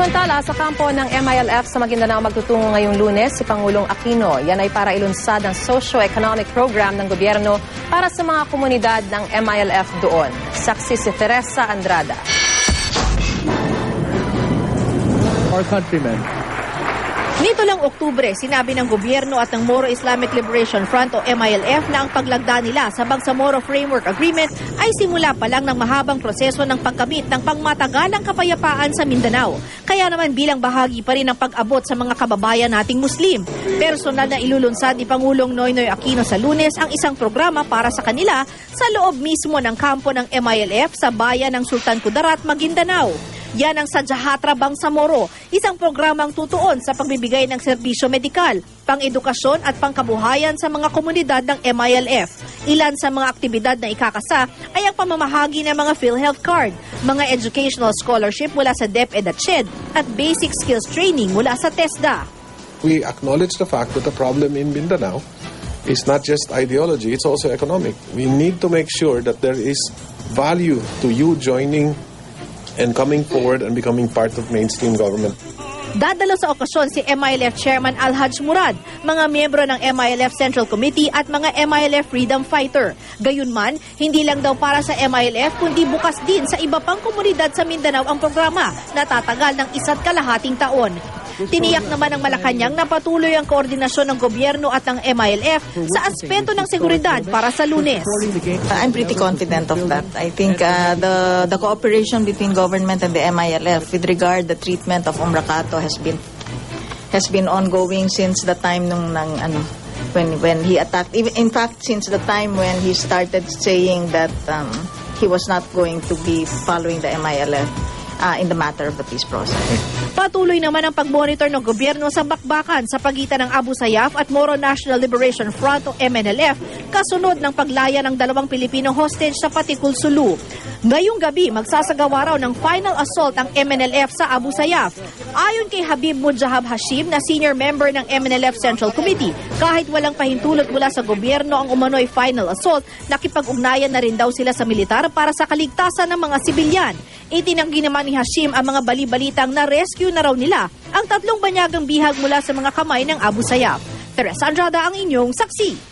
Samantala, sa kampo ng MILF sa Maguindanao magtutungo ngayong lunes si Pangulong Aquino. Yan ay para ilunsad ang socio-economic program ng gobyerno para sa mga komunidad ng MILF doon. Saksi si Teresa Andrada. our countrymen. Nito lang Oktubre, sinabi ng gobyerno at ng Moro Islamic Liberation Front o MILF na ang paglagda nila sa Bangsamoro Framework Agreement ay simula pa lang ng mahabang proseso ng pagkamit ng pangmatagalang kapayapaan sa Mindanao. Kaya naman bilang bahagi pa rin ng pag-abot sa mga kababayan nating Muslim. Personal na ilulunsad ni Pangulong Noynoy Aquino sa lunes ang isang programa para sa kanila sa loob mismo ng kampo ng MILF sa bayan ng Sultan Kudarat, Maguindanao. Yan ang Sadyahatra Bangsamoro, isang programang tutuon sa pagbibigay ng serbisyo medikal, pang-edukasyon at pangkabuhayan sa mga komunidad ng MILF. Ilan sa mga aktibidad na ikakasa ay ang pamamahagi ng mga PhilHealth card, mga educational scholarship mula sa DepEd at SHED, at basic skills training mula sa TESDA. we acknowledge the fact that the problem in Mindanao is not just ideology, it's also economic. We need to make sure that there is value to you joining and coming forward and becoming part of mainstream government. Dadalo sa okasyon si MILF Chairman Alhaj Murad, mga miyembro ng MILF Central Committee at mga MILF Freedom Fighter. Gayunman, hindi lang daw para sa MILF kundi bukas din sa iba pang komunidad sa Mindanao ang programa na tatagal ng isa't kalahating taon. Tiniyak naman ng Malacanang na patuloy ang koordinasyon ng gobyerno at ng MILF sa aspeto ng seguridad para sa lunes. I'm pretty confident of that. I think uh, the the cooperation between government and the MILF with regard the treatment of Umrakato has been has been ongoing since the time nung nang ano when when he attacked even in fact since the time when he started saying that um, he was not going to be following the MILF uh, in the matter of the peace process. Patuloy naman ang pag-monitor ng gobyerno sa bakbakan sa pagitan ng Abu Sayyaf at Moro National Liberation Front o MNLF kasunod ng paglaya ng dalawang Pilipino hostage sa Patikul, Sulu. Ngayong gabi, magsasagawa raw ng final assault ang MNLF sa Abu Sayyaf. Ayon kay Habib Mujahab Hashim na senior member ng MNLF Central Committee, kahit walang pahintulot mula sa gobyerno ang umano'y final assault, nakipag-ugnayan na rin daw sila sa militar para sa kaligtasan ng mga sibilyan. Itinanggi naman ni Hashim ang mga bali-balitang na-rescue na raw nila ang tatlong banyagang bihag mula sa mga kamay ng Abu Sayyaf. Teresa Andrada ang inyong saksi.